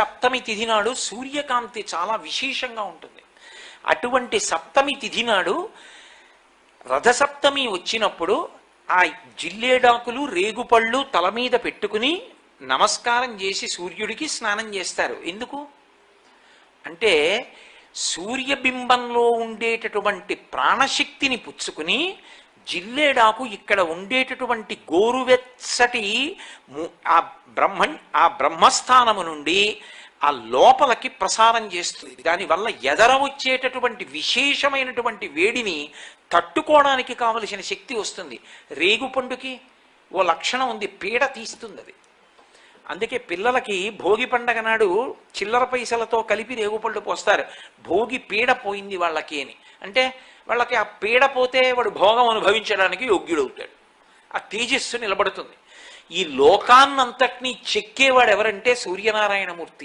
సప్తమి తిథి నాడు సూర్యకాంతి చాలా విశేషంగా ఉంటుంది. అటువంటి సప్తమి తిథి నాడు రథసప్తమి వచ్చినప్పుడు ఆ జిల్లేడాకులు రేగుపళ్ళు తల మీద పెట్టుకుని నమస్కారం చేసి సూర్యుడికి స్నానం చేస్తారు. ఎందుకు? అంటే సూర్యబింబంలో ఉండేటటువంటి ప్రాణశక్తిని పుచ్చుకుని జిల్లేడాకు ఇక్కడ ఉండేటటువంటి గోరువెచ్చటి ము- ఆ బ్రహ్మ ఆ బ్రహ్మస్థానము నుండి ఆ లోపలికి ప్రసారం చేస్తుంది. దానివల్ల ఎదర వచ్చేటటువంటి విశేషమైనటువంటి వేడిని తట్టుకోవడానికి కావలసిన శక్తి వస్తుంది. రేగుపండుకి ఓ లక్షణం ఉంది. పీడ తీస్తుంది అది. అందుకే పిల్లలకి భోగి పండగ నాడు చిల్లర పైసలతో కలిపి రేగుపళ్ళు పోస్తారు. భోగి పీడ పోయింది వాళ్ళకి అని. అంటే వాళ్ళకి ఆ పీడ పోతే వాడు భోగం అనుభవించడానికి యోగ్యుడవుతాడు. ఆ తేజస్సు నిలబడుతుంది. ఈ లోకాన్నంతటినీ చెక్కేవాడు ఎవరంటే సూర్యనారాయణమూర్తి.